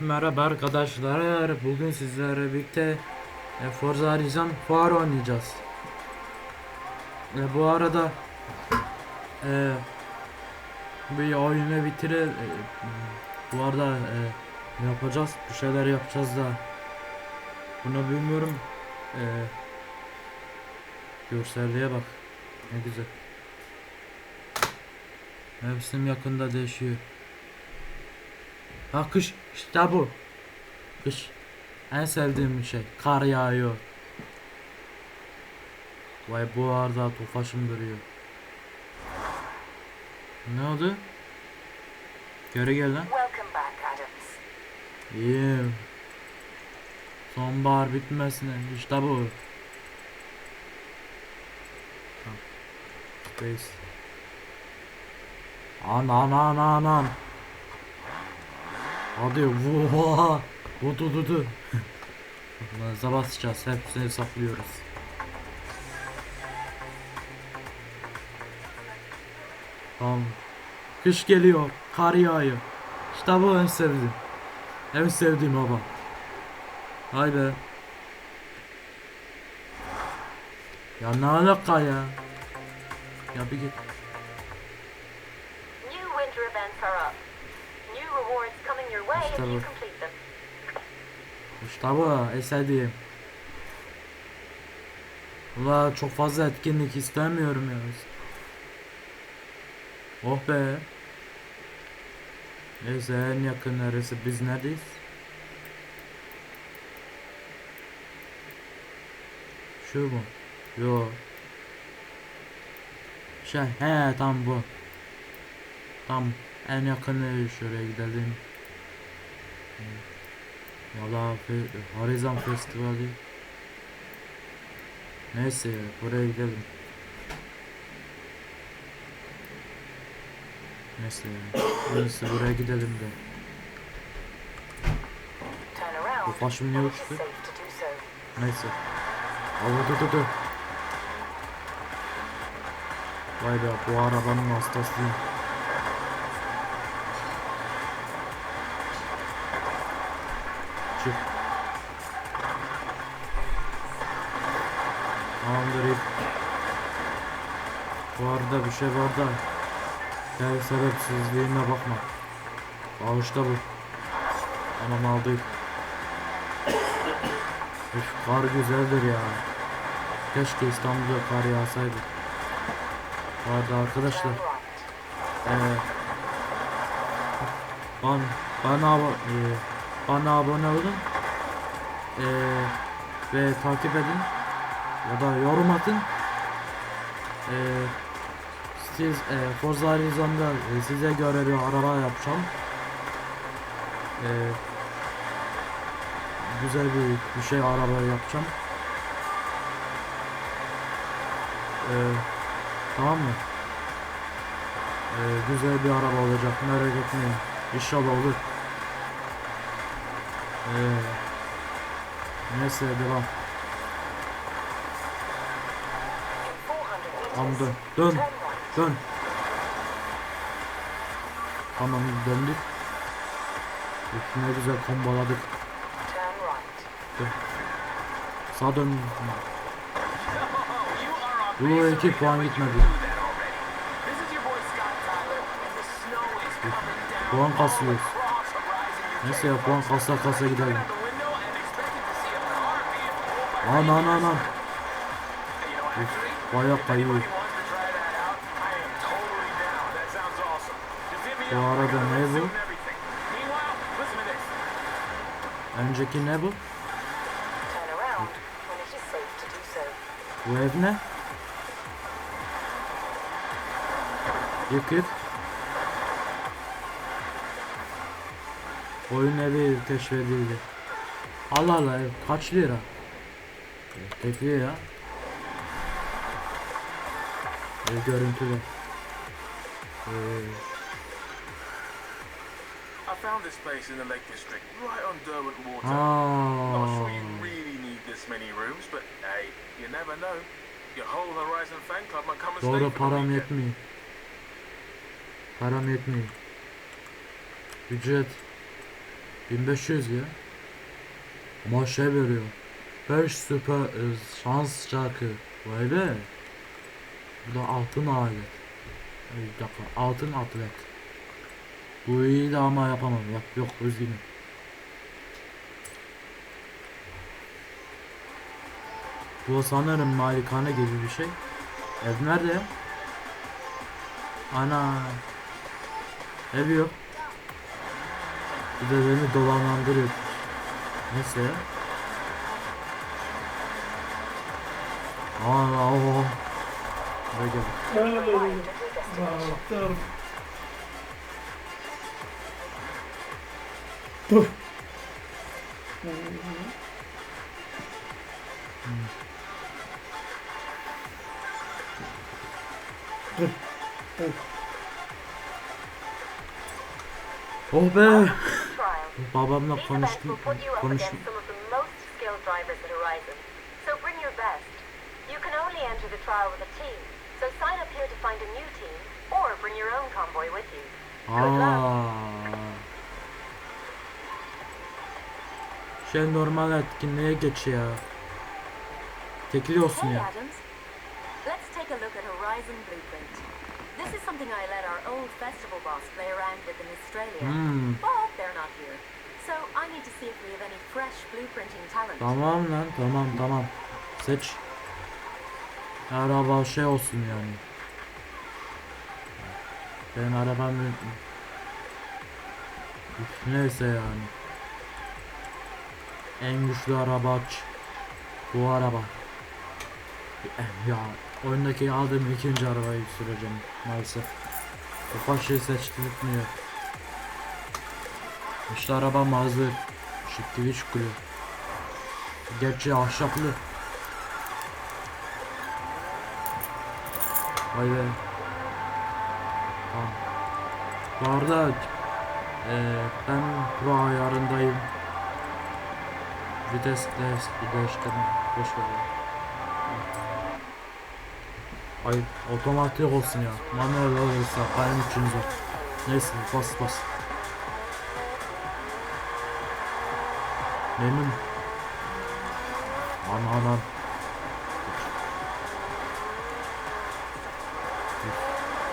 Merhaba arkadaşlar. Bugün sizlerle birlikte e, Forza Horizon Fuar oynayacağız. E, bu arada e, bir oyunu bitire bu arada yapacağız? Bir şeyler yapacağız da bunu bilmiyorum. E, görselliğe bak. Ne güzel. Mevsim yakında değişiyor. Ha kış işte bu. Kış. En sevdiğim şey. Kar yağıyor. Vay bu arada tofaşım duruyor. Ne oldu? Geri gel lan. İyiyim. Sonbahar bitmesine. İşte bu. Tamam. Space. Anan anan anan. Hadi vuha. Vudu dudu. Lan basacağız. Hepsini hesaplıyoruz. Tamam. Kış geliyor. Kar yağıyor. İşte bu en sevdiğim. En sevdiğim hava. Hay be. Ya ne alaka ya? Ya bir git. New winter events are up. Bu en sevdiğim. Ula çok fazla etkinlik istemiyorum ya. Oh be. Neyse en yakın neresi biz neredeyiz? Şu mu? Yo. Şey he tam bu. Tam en yakını şuraya gidelim. Valla fe Horizon Festivali. Neyse buraya gidelim. Neyse neyse buraya gidelim de. Bu başım niye uçtu? Neyse. Ava dur dur dur. Vay be bu arabanın hastasıyım. İlk. Bu arada bir şey var da. Gel sebepsizliğine bakma. Bağışta bu. Tamam aldık. Üf, kar güzeldir ya. Keşke İstanbul'da kar yağsaydı. Bu arada arkadaşlar. Eee ban, bana, eee, bana abone olun. Eee, ve takip edin. Ya da yorum atın. Eee siz eee Forza Horizon'da eee, size göre bir araba yapacağım. Eee güzel bir, bir şey araba yapacağım. Eee tamam mı? Ee, güzel bir araba olacak merak etmeyin İnşallah olur ee, neyse devam In 400 tamam dön. Dön. Dön tamam döndük. Ne güzel kombaladık. Right. sağ dön. Bu iki puan gitmedi. Puan kasıyoruz neyse ya puan kasa kasa gidelim. Out the window baya hit me Bu arada I got ne a bu? suit and everything. Meanwhile, listen to this. önceki ne bu ev ne Yık yık. Oyun evi keşfedildi. Allah Allah ev kaç lira? Tekli ya. Ev görüntülü. Ee, I found this place in the Lake District, right on Derwent Water. Not aa, sure you really need this many rooms, but hey, you never know. Your whole Horizon fan club might come and stay doğru for the param weekend. yetmiyor. Param yetmiyor. Ücret 1500 ya. Ama şey veriyor. 5 süper e, şans çarkı. Vay be. Bu da altın alet. Bir dakika altın atlet. Bu iyi de ama yapamam. Yok yok üzgünüm. Bu sanırım malikane gibi bir şey. Ev nerede? Ana. Ev yok. Bir de beni dolandırıyor. Neyse. Aa, aa. Dur. Dur. Oh be. Babamla konuştum. Konuştum. So bring your best. You can only enter the trial with a team. So sign up here to find a new team, or bring your own convoy with you. Aa. Şey normal etkinliğe geç ya. Tekli olsun Hey ya. Adams, let's take a look at Horizon Blueprint. This is something I let our old festival boss play around with in Australia, Hmm. but they're not here. So I need to see if we have any fresh blueprinting talent. Tamam lan tamam tamam. Seç. Araba şey olsun yani. Benim arabam neyse yani. En güçlü araba. Bu araba. Eh, Ya oyundaki aldığım ikinci arabayı süreceğim maalesef. Ufak şey seçtirtmiyor. İşte arabam hazır. Şık gibi çıkıyor. Gerçi ahşaplı. Vay be. Tamam. Bu arada eee, ben pro ayarındayım. Vites de değiştirme. Boş ver. Ay otomatik olsun ya. Manuel olursa benim için zor. Neyse bas bas. Memnun. Aman aman.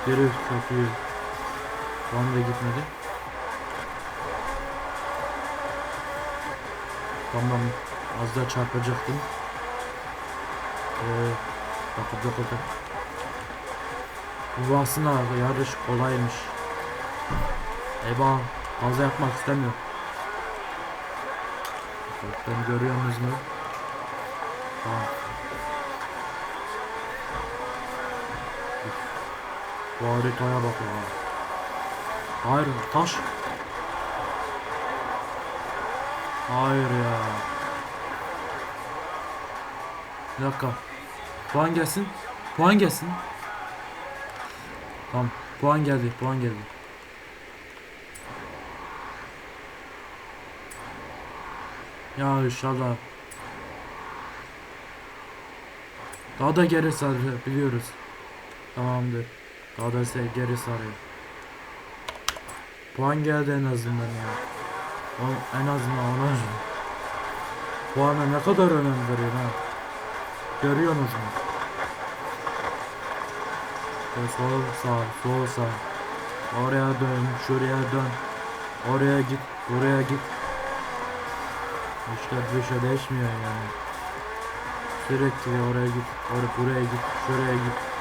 Geri çok iyi. Şu anda gitmedi. Tamam. Az daha çarpacaktım. Ee, bakın bakın. Bu aslında yarış kolaymış. Eba fazla yapmak istemiyorum. Bakın görüyorsunuz mu? Tamam. Bu haritaya bak ya. Hayır taş. Hayır ya. Bir dakika. Puan gelsin. Puan gelsin. Tamam. Puan geldi. Puan geldi. Ya inşallah. Daha da sarıyor biliyoruz. Tamamdır. Se- geri sarıyor. Puan geldi en azından ya. O- en azından ona Puana ne kadar önem veriyor ha. Görüyorsunuz mu? İşte sol sağ, sol sağ. Oraya dön, şuraya dön. Oraya git, buraya git. İşte bir şey değişmiyor yani. Sürekli oraya git, oraya buraya git, şuraya git.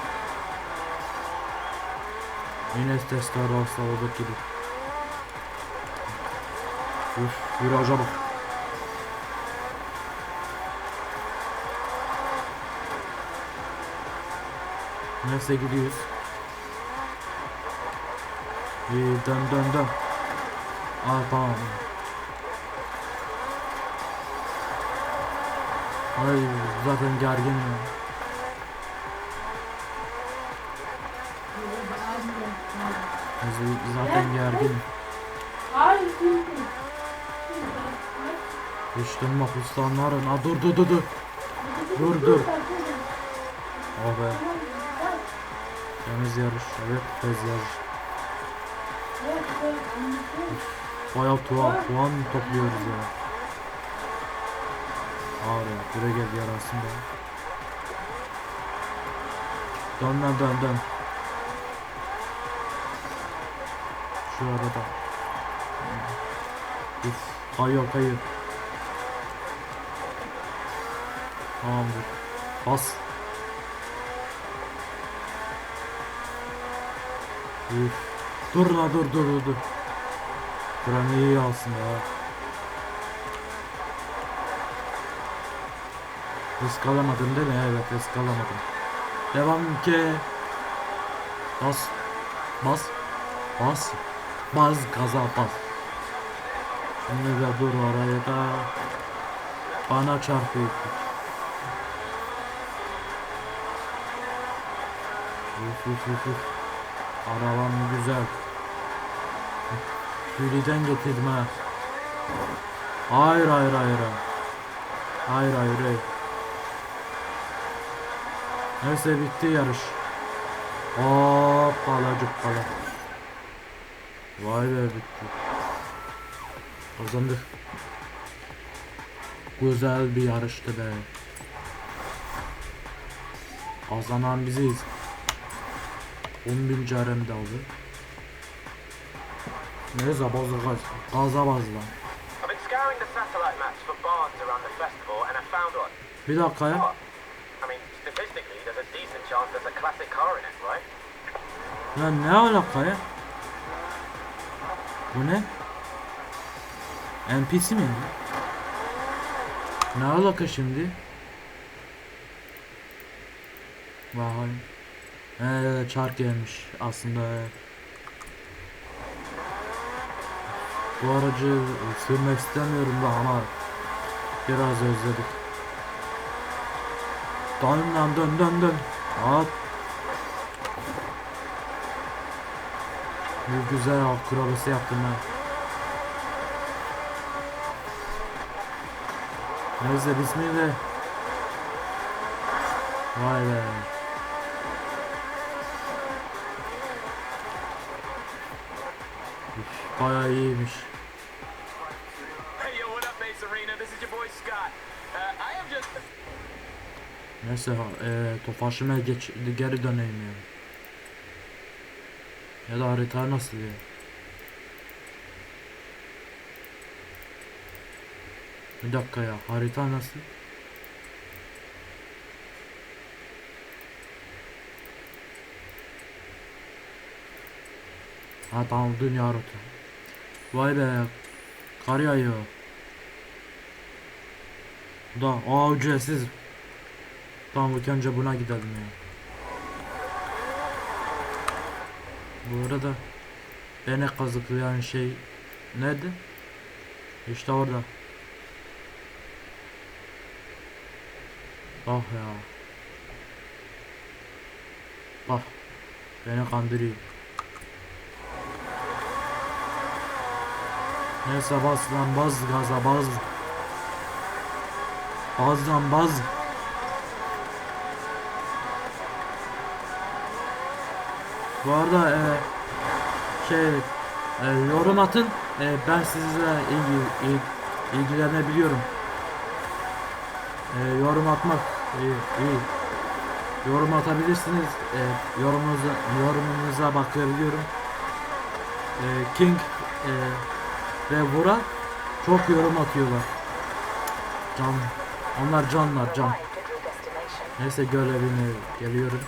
Yine testler olsa olduğu gibi. Üf, viraja bak. Neyse gidiyoruz. İyi dön dön dön. Aa tamam. Ay zaten gerginim. Z- Zaten gerginim. İşte mahpuslanların. Aa dur dur dur dur. Dur dur. Oh be. Temiz yarış. Evet tez yarış. Bayağı puan, puan topluyoruz ya. Abi buraya gel yer aslında. Dön lan dön dön. Şu arada. Uf, kayıyor kayıyor. Tamamdır. Bas. Üf. Dur la dur dur dur. Buranı iyi alsın ya. Risk alamadın değil mi? Evet risk alamadım. Devam ki. Bas. Bas. Bas. Bas gaza bas. Şimdi de dur oraya da. Bana çarpıyor. Uf uf uf uf. Arabam güzel. Hüriden getirdim ha. Hayır hayır hayır. hayır. Hayır hayır. Neyse bitti yarış. Hoppala cuppala. Vay be bitti. Kazandık. Güzel bir yarıştı be. Kazanan biziz. 10 carem de aldı. Neyse bazı gaz, gaza bazla. Bir dakika ya. Ya ne alaka ya? Bu ne? NPC mi? Ne alaka şimdi? Vay. Ee, çark gelmiş aslında. Bu aracı sürmek istemiyorum da ama biraz özledik. Dön lan dön dön dön. At. Bir güzel akrobasi yaptım ben. Neyse bismillah. Vay be. Bayağı iyiymiş. Uh. Neyse eee tofaşıma geç geri döneyim ya. Ya da harita nasıl ya? Bir dakika ya harita nasıl? Ha tamam dünya harita. Vay be kar yağıyor. Da aa ücretsiz. Tamam ilk önce buna gidelim ya. Bu arada beni kazıklayan şey nerede? İşte orada. Ah ya. Bak. Beni kandırıyor. Neyse bas lan baz gaza baz. Baz lan baz. Bu arada e, şey e, yorum atın. E, ben sizinle ilgi, il- ilgilenebiliyorum. E, yorum atmak iyi, iyi. Yorum atabilirsiniz. E, yorumunuza, yorumunuza bakabiliyorum. E, King e, ve Vural çok yorum atıyorlar. Can. Onlar canlar can. Neyse görevine geliyorum.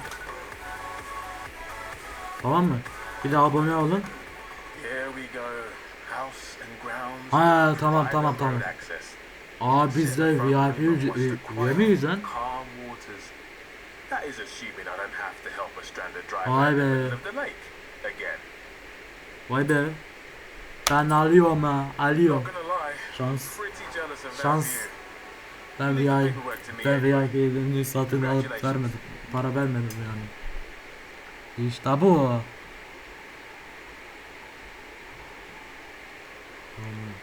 Tamam mı? Bir de abone olun. Ha tamam tamam tamam. Aa biz de VIP üye- miyiz lan? Vay be. Vay be. Ben alıyorum ha. Alıyorum. Şans. Şans. Ben VIP ben VIP'lerini satın alıp vermedim. Para vermedim yani. İşte bu.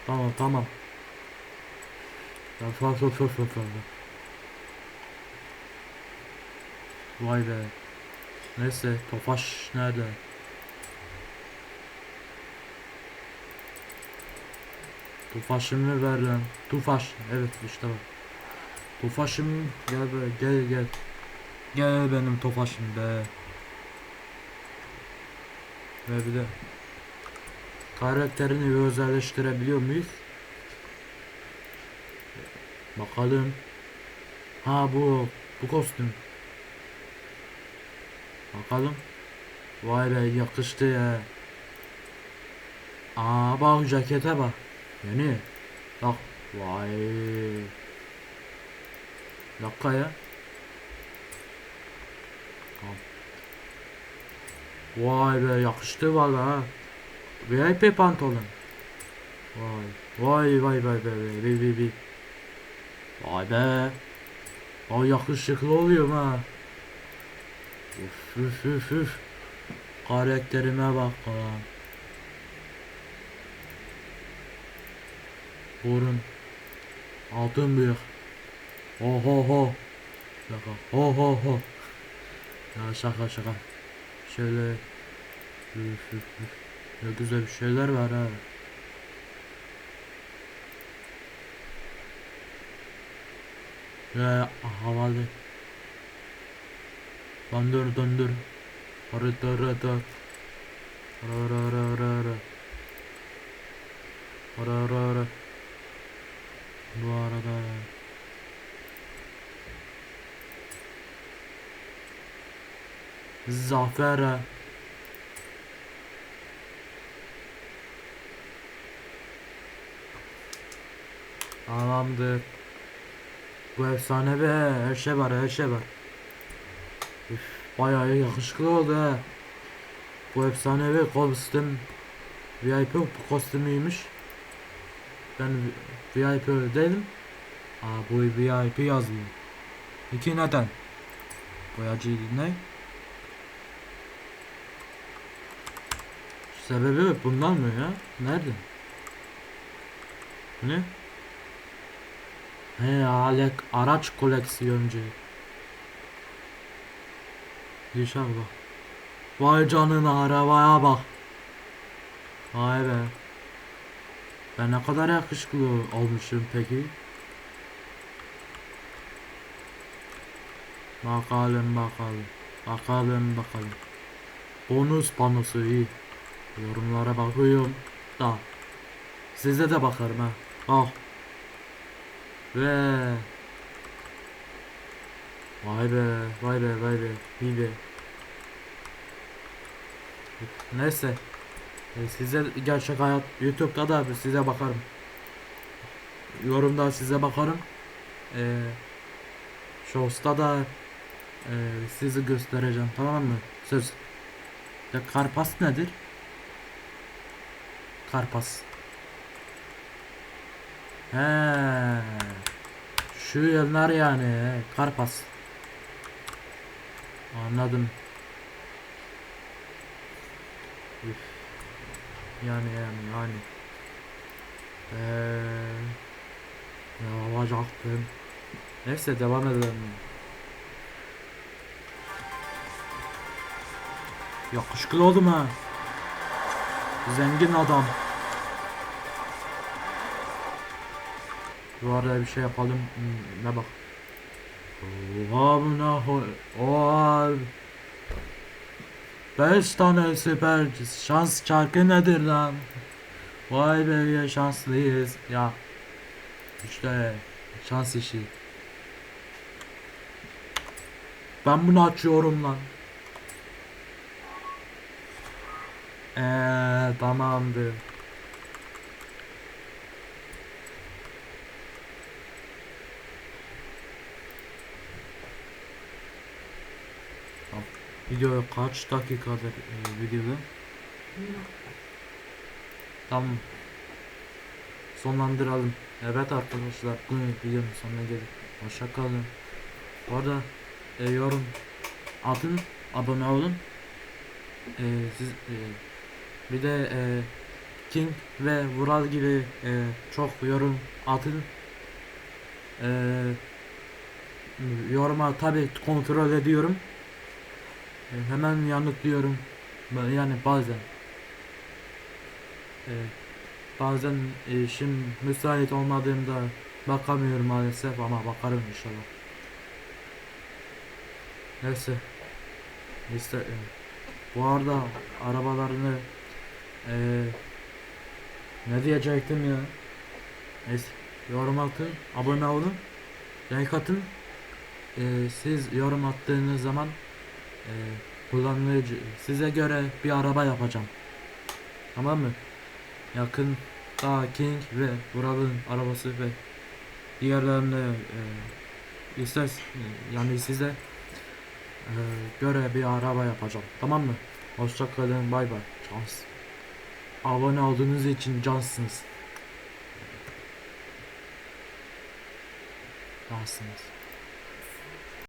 Tamam tamam. Ya çok çok çok çok fazla. Vay be. Neyse Tofaş nerede? Tufaşımı ver lan. Tufaş. Evet işte bak. Tufaşım gel be gel gel. Gel benim tofaşım be. Ve bir de karakterini özelleştirebiliyor muyuz? Bakalım. Ha bu bu kostüm. Bakalım. Vay be yakıştı ya. Aa bak cekete bak. Yeni. Bak. Vay. Dakika ya. Tamam. Vay be yakıştı valla. VIP pantolon. Vay. Vay vay vay vay vay vay vay vay. Vay be. Ay yakışıklı oluyorum ha. Üf üf üf üf. Karakterime bak lan. Burun. Altın büyük. Ho ho ho. Şaka. Ho ho ho. Ya şaka şaka. Şöyle. Ne güzel bir şeyler var ha. Ve havalı. Döndür döndür. Harita harita. Ara ara ara ara ara. Ara ara ara. Bu arada. Zafer. Tamamdır. Bu efsane be. Her şey var, her şey var. Üf, bayağı yakışıklı oldu ha. Bu efsane ve kostüm VIP kostümüymüş. Ben VIP değilim. Aa bu VIP yazıyor. Peki neden? Boyacı ne? Sebebi bundan mı ya? Nerede? Ne? He alek araç koleksiyoncu. Düşer bak. Vay canına arabaya bak. Vay be. Ben ne kadar yakışıklı olmuşum peki. Bakalım bakalım. Bakalım bakalım. Bonus panosu iyi. Yorumlara bakıyorum. Da. Size de bakarım ha. Al. Ve Vay be, vay be, vay be, iyi be. Neyse. E, Size gerçek hayat YouTube'da da size bakarım. Yorumda size bakarım. E, Shorts'ta da e, sizi göstereceğim tamam mı? Söz. Ya karpas nedir? Karpas. He. Şu yıllar yani karpas. Anladım. Üf. Yani yani yani. Eee ne yapacaktım? Neyse devam edelim. Yakışıklı oldum ha. Zengin adam. Bu arada bir şey yapalım. Hmm, Ne bak. Ho- Oha. Beş tane süper şans çarkı nedir lan? Vay be ya şanslıyız ya. İşte şans işi. Ben bunu açıyorum lan. Eee tamamdır. Video kaç dakikadır e, videoda? Tamam. Sonlandıralım. Evet arkadaşlar bu videonun sonuna geldik. Hoşça kalın. Bu arada e, yorum atın, abone olun. E, siz e, bir de e, King ve Vural gibi e, çok yorum atın. E, yoruma tabi kontrol ediyorum. E, hemen yanıtlıyorum. Yani bazen. E, bazen işim müsait olmadığımda bakamıyorum maalesef ama bakarım inşallah. Neyse. İşte e, bu arada arabalarını e, ne diyecektim ya? Neyse. Yorum atın, abone olun, like atın. E, siz yorum attığınız zaman e, kullanıcı size göre bir araba yapacağım. Tamam mı? Yakın daha King ve Vural'ın arabası ve diğerlerine e, ister yani size e, göre bir araba yapacağım. Tamam mı? Hoşça kalın. Bay bay. Cans. Abone olduğunuz için cansınız. Cansınız.